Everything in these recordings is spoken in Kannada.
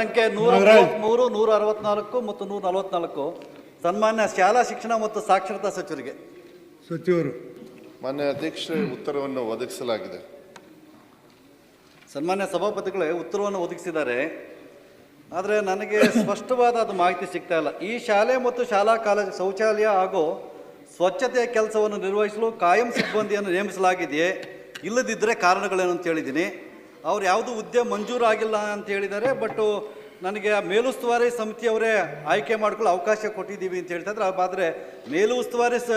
ಸಂಖ್ಯೆ ನೂರ. ಮೂರು ನೂರ ಅರವತ್ನಾಲ್ಕು ಮತ್ತು ನೂರ ನಲವತ್ನಾಲ್ಕು. ಸನ್ಮಾನ್ಯ ಶಾಲಾ ಶಿಕ್ಷಣ ಮತ್ತು ಸಾಕ್ಷರತಾ ಸಚಿವರಿಗೆ. ಸಚಿವರು. ಮಾನ್ಯ ಅಧ್ಯಕ್ಷ ಉತ್ತರವನ್ನು ಒದಗಿಸಲಾಗಿದೆ. ಸನ್ಮಾನ್ಯ ಸಭಾಪತಿಗಳೇ ಉತ್ತರವನ್ನು ಒದಗಿಸಿದ್ದಾರೆ. ಆದರೆ ನನಗೆ ಸ್ಪಷ್ಟವಾದ ಅದು ಮಾಹಿತಿ ಸಿಗ್ತಾ ಇಲ್ಲ. ಈ ಶಾಲೆ ಮತ್ತು ಶಾಲಾ ಕಾಲೇಜು ಶೌಚಾಲಯ ಹಾಗೂ ಸ್ವಚ್ಛತೆಯ ಕೆಲಸವನ್ನು ನಿರ್ವಹಿಸಲು ಕಾಯಂ ಸಿಬ್ಬಂದಿಯನ್ನು ನೇಮಿಸಲಾಗಿದೆಯೇ? ಇಲ್ಲದಿದ್ದರೆ ಕಾರಣಗಳೇನು ಅಂತ ಹೇಳಿದ್ದೀನಿ. ಅವ್ರು ಯಾವುದು ಹುದ್ದೆ ಮಂಜೂರಾಗಿಲ್ಲ ಅಂತ ಹೇಳಿದ್ದಾರೆ ಬಟ್ ನನಗೆ ಮೇಲುಸ್ತುವಾರಿ ಸಮಿತಿಯವರೇ ಆಯ್ಕೆ ಮಾಡ್ಕೊಳ್ಳೋ ಅವಕಾಶ ಕೊಟ್ಟಿದ್ದೀವಿ ಅಂತ ಹೇಳ್ತಾಯಿದ್ರೆ ಆದರೆ ಮೇಲುಸ್ತುವಾರಿ ಸ,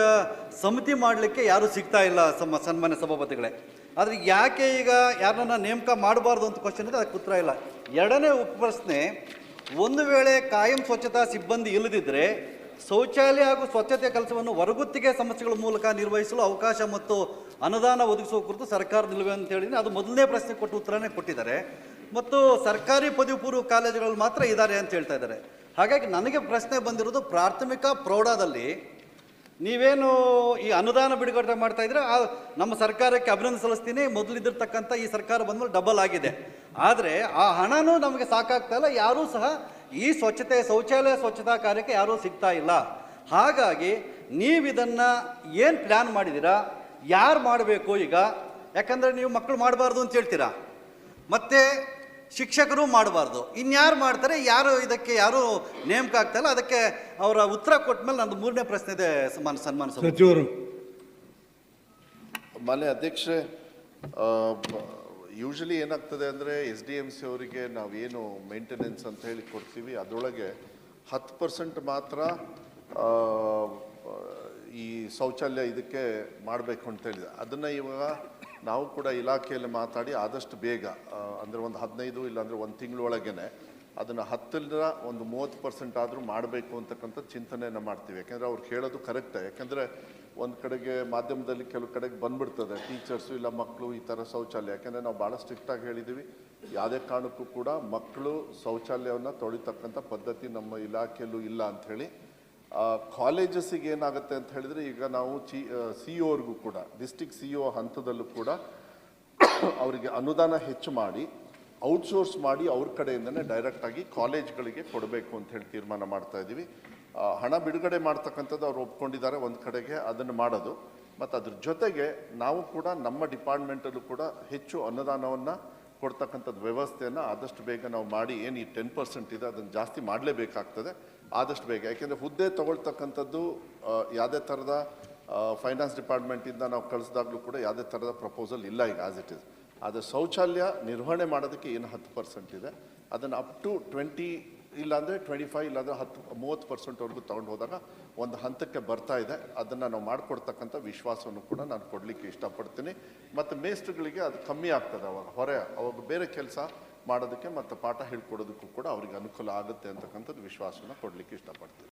ಸಮಿತಿ ಮಾಡಲಿಕ್ಕೆ ಯಾರೂ ಸಿಗ್ತಾ ಇಲ್ಲ ಸಮ, ಸನ್ಮಾನ್ಯ ಸಭಾಪತಿಗಳೇ. ಆದರೆ ಯಾಕೆ ಈಗ ಯಾರನ್ನ ನೇಮಕ ಮಾಡಬಾರ್ದು ಅಂತ ಕ್ವಶನ್ ಇದೆ, ಅದಕ್ಕೆ ಉತ್ತರ ಇಲ್ಲ. ಎರಡನೇ ಉಪಪ್ರಶ್ನೆ ಒಂದು ವೇಳೆ ಕಾಯಂ ಸ್ವಚ್ಛತಾ ಸಿಬ್ಬಂದಿ ಇಲ್ಲದಿದ್ದರೆ ಶೌಚಾಲಯ ಹಾಗೂ ಸ್ವಚ್ಛತೆ ಕೆಲಸವನ್ನು ಹೊರಗುತ್ತಿಗೆ ಸಮಸ್ಯೆಗಳ ಮೂಲಕ ನಿರ್ವಹಿಸಲು ಅವಕಾಶ ಮತ್ತು ಅನುದಾನ ಒದಗಿಸುವ ಕುರಿತು ಸರ್ಕಾರ ನಿಲುವೆ ಅಂತ ಹೇಳಿದ್ರೆ ಅದು ಮೊದಲನೇ ಪ್ರಶ್ನೆ ಕೊಟ್ಟು ಉತ್ತರನೇ ಕೊಟ್ಟಿದ್ದಾರೆ. ಮತ್ತು ಸರ್ಕಾರಿ ಪದವಿ ಪೂರ್ವ ಕಾಲೇಜುಗಳಲ್ಲಿ ಮಾತ್ರ ಇದ್ದಾರೆ ಅಂತ ಹೇಳ್ತಾ ಇದ್ದಾರೆ. ಹಾಗಾಗಿ ನನಗೆ ಪ್ರಶ್ನೆ ಬಂದಿರೋದು ಪ್ರಾಥಮಿಕ ಪ್ರೌಢದಲ್ಲಿ ನೀವೇನು ಈ ಅನುದಾನ ಬಿಡುಗಡೆ ಮಾಡ್ತಾ ಇದ್ರೆ ಆ, ನಮ್ಮ ಸರ್ಕಾರಕ್ಕೆ ಅಭಿನಂದನೆ ಸಲ್ಲಿಸ್ತೀನಿ. ಮೊದಲಿದ್ದಿರ್ತಕ್ಕಂಥ ಈ ಸರ್ಕಾರ ಬಂದ್ಮೇಲೆ ಡಬಲ್ ಆಗಿದೆ. ಆದರೆ ಆ ಹಣನೂ ನಮಗೆ ಸಾಕಾಗ್ತಾ ಇಲ್ಲ. ಯಾರೂ ಸಹ ಈ ಸ್ವಚ್ಛತೆ ಶೌಚಾಲಯ ಸ್ವಚ್ಛತಾ ಕಾರ್ಯಕ್ಕೆ ಯಾರೂ ಸಿಗ್ತಾ ಇಲ್ಲ. ಹಾಗಾಗಿ ನೀವು ಇದನ್ನು ಏನು ಪ್ಲ್ಯಾನ್ ಮಾಡಿದ್ದೀರಾ ಯಾರು ಮಾಡಬೇಕು ಈಗ? ಯಾಕಂದರೆ ನೀವು ಮಕ್ಕಳು ಮಾಡಬಾರ್ದು ಅಂತ ಹೇಳ್ತೀರಾ? ಮತ್ತು ಶಿಕ್ಷಕರು ಮಾಡಬಾರ್ದು. ಇನ್ಯಾರು ಮಾಡ್ತಾರೆ ಯಾರು ಇದಕ್ಕೆ ಯಾರು ನೇಮಕ ಆಗ್ತಾಯಿಲ್ಲ. ಅದಕ್ಕೆ ಅವರ ಉತ್ತರ ಕೊಟ್ಟ ಮೇಲೆ ನಂದು ಮೂರನೇ ಪ್ರಶ್ನೆ ಇದೆ ಸನ್ಮಾನ ಸನ್ಮಾನ ಸಚಿವರು. ಮಾನ್ಯ ಅಧ್ಯಕ್ಷರೇ ಯೂಶಲಿ ಏನಾಗ್ತದೆ ಅಂದರೆ ಎಸ್ ಡಿ ಎಂ ಸಿ ಅವರಿಗೆ ನಾವೇನು ಮೇಂಟೆನೆನ್ಸ್ ಅಂತ ಹೇಳಿ ಕೊಡ್ತೀವಿ ಅದರೊಳಗೆ ಹತ್ತು ಪರ್ಸೆಂಟ್ ಮಾತ್ರ ಈ ಶೌಚಾಲಯ ಇದಕ್ಕೆ ಮಾಡಬೇಕು ಅಂತ ಹೇಳಿದೆ. ಅದನ್ನು ಇವಾಗ ನಾವು ಕೂಡ ಇಲಾಖೆಯಲ್ಲಿ ಮಾತಾಡಿ ಆದಷ್ಟು ಬೇಗ ಅಂದರೆ ಒಂದು ಹದಿನೈದು ಇಲ್ಲಾಂದರೆ ಒಂದು ತಿಂಗಳೊಳಗೇನೆ ಅದನ್ನು ಹತ್ತರಿಂದ ಒಂದು ಮೂವತ್ತು ಪರ್ಸೆಂಟ್ ಆದರೂ ಮಾಡಬೇಕು ಅಂತಕ್ಕಂಥ ಚಿಂತನೆಯನ್ನು ಮಾಡ್ತೀವಿ. ಯಾಕೆಂದರೆ ಅವ್ರು ಹೇಳೋದು ಕರೆಕ್ಟೇ. ಯಾಕೆಂದರೆ ಒಂದು ಕಡೆಗೆ ಮಾಧ್ಯಮದಲ್ಲಿ ಕೆಲವು ಕಡೆಗೆ ಬಂದ್ಬಿಡ್ತದೆ. ಟೀಚರ್ಸು ಇಲ್ಲ ಮಕ್ಕಳು ಈ ಥರ ಶೌಚಾಲಯ. ಯಾಕೆಂದರೆ ನಾವು ಭಾಳ ಸ್ಟ್ರಿಕ್ಟಾಗಿ ಹೇಳಿದ್ದೀವಿ ಯಾವುದೇ ಕಾರಣಕ್ಕೂ ಕೂಡ ಮಕ್ಕಳು ಶೌಚಾಲಯವನ್ನು ತೊಳಿತಕ್ಕಂಥ ಪದ್ಧತಿ ನಮ್ಮ ಇಲಾಖೆಯಲ್ಲೂ ಇಲ್ಲ ಅಂಥೇಳಿ ಕಾಲೇಜಸ್ಸಿಗೆ ಏನಾಗುತ್ತೆ ಅಂತ ಹೇಳಿದರೆ ಈಗ ನಾವು ಚಿ ಸಿ ಕೂಡ ಡಿಸ್ಟಿಕ್ ಸಿ ಒ ಹಂತದಲ್ಲೂ ಕೂಡ ಅವರಿಗೆ ಅನುದಾನ ಹೆಚ್ಚು ಮಾಡಿ ಔಟ್ಸೋರ್ಸ್ ಮಾಡಿ ಅವ್ರ ಕಡೆಯಿಂದನೇ ಡೈರೆಕ್ಟಾಗಿ ಕಾಲೇಜ್ಗಳಿಗೆ ಕೊಡಬೇಕು ಅಂತ ಹೇಳಿ ತೀರ್ಮಾನ ಮಾಡ್ತಾ ಇದ್ದೀವಿ. ಹಣ ಬಿಡುಗಡೆ ಮಾಡ್ತಕ್ಕಂಥದ್ದು ಅವ್ರು ಒಪ್ಕೊಂಡಿದ್ದಾರೆ ಒಂದು ಕಡೆಗೆ, ಅದನ್ನು ಮಾಡೋದು. ಮತ್ತು ಅದ್ರ ಜೊತೆಗೆ ನಾವು ಕೂಡ ನಮ್ಮ ಡಿಪಾರ್ಟ್ಮೆಂಟಲ್ಲೂ ಕೂಡ ಹೆಚ್ಚು ಅನುದಾನವನ್ನು ಕೊಡ್ತಕ್ಕಂಥದ್ದು ವ್ಯವಸ್ಥೆಯನ್ನು ಆದಷ್ಟು ಬೇಗ ನಾವು ಮಾಡಿ, ಏನು ಈ ಟೆನ್ ಪರ್ಸೆಂಟ್ ಇದೆ ಅದನ್ನು ಜಾಸ್ತಿ ಮಾಡಲೇಬೇಕಾಗ್ತದೆ, ಆದಷ್ಟು ಬೇಗ. ಯಾಕೆಂದರೆ ಹುದ್ದೆ ತೊಗೊಳ್ತಕ್ಕಂಥದ್ದು ಯಾವುದೇ ಥರದ ಫೈನಾನ್ಸ್ ಡಿಪಾರ್ಟ್ಮೆಂಟಿಂದ ನಾವು ಕಳಿಸಿದಾಗಲೂ ಕೂಡ ಯಾವುದೇ ಥರದ ಪ್ರಪೋಸಲ್ ಇಲ್ಲ ಈಗ ಆಸ್ ಇಟ್ ಇಸ್ ಆದರೆ ಶೌಚಾಲಯ ನಿರ್ವಹಣೆ ಮಾಡೋದಕ್ಕೆ ಏನು ಹತ್ತು ಪರ್ಸೆಂಟ್ ಇದೆ. ಅದನ್ನು ಅಪ್ ಟು ಟ್ವೆಂಟಿ ಇಲ್ಲಾಂದರೆ ಟ್ವೆಂಟಿ ಫೈವ್ ಇಲ್ಲಾಂದರೆ ಹತ್ತು, ಮೂವತ್ತು ಪರ್ಸೆಂಟ್ವರೆಗೂ ತೊಗೊಂಡು ಹೋದಾಗ ಒಂದು ಹಂತಕ್ಕೆ ಬರ್ತಾ ಇದೆ. ಅದನ್ನು ನಾವು ಮಾಡಿಕೊಡ್ತಕ್ಕಂಥ ವಿಶ್ವಾಸವನ್ನು ಕೂಡ ನಾನು ಕೊಡಲಿಕ್ಕೆ ಇಷ್ಟಪಡ್ತೀನಿ. ಮತ್ತು ಮೇಸ್ಟ್ರುಗಳಿಗೆ ಅದು ಕಮ್ಮಿ ಆಗ್ತದೆ ಅವಾಗ. ಹೊರೆ, ಅವಾಗ ಬೇರೆ ಕೆಲಸ ಮಾಡೋದಕ್ಕೆ ಮತ್ತು ಪಾಠ ಹೇಳ್ಕೊಡೋದಕ್ಕೂ ಕೂಡ ಅವ್ರಿಗೆ ಅನುಕೂಲ ಆಗುತ್ತೆ ಅಂತಕ್ಕಂಥದ್ದು ವಿಶ್ವಾಸನ ಕೊಡಲಿಕ್ಕೆ ಇಷ್ಟಪಡ್ತೀನಿ.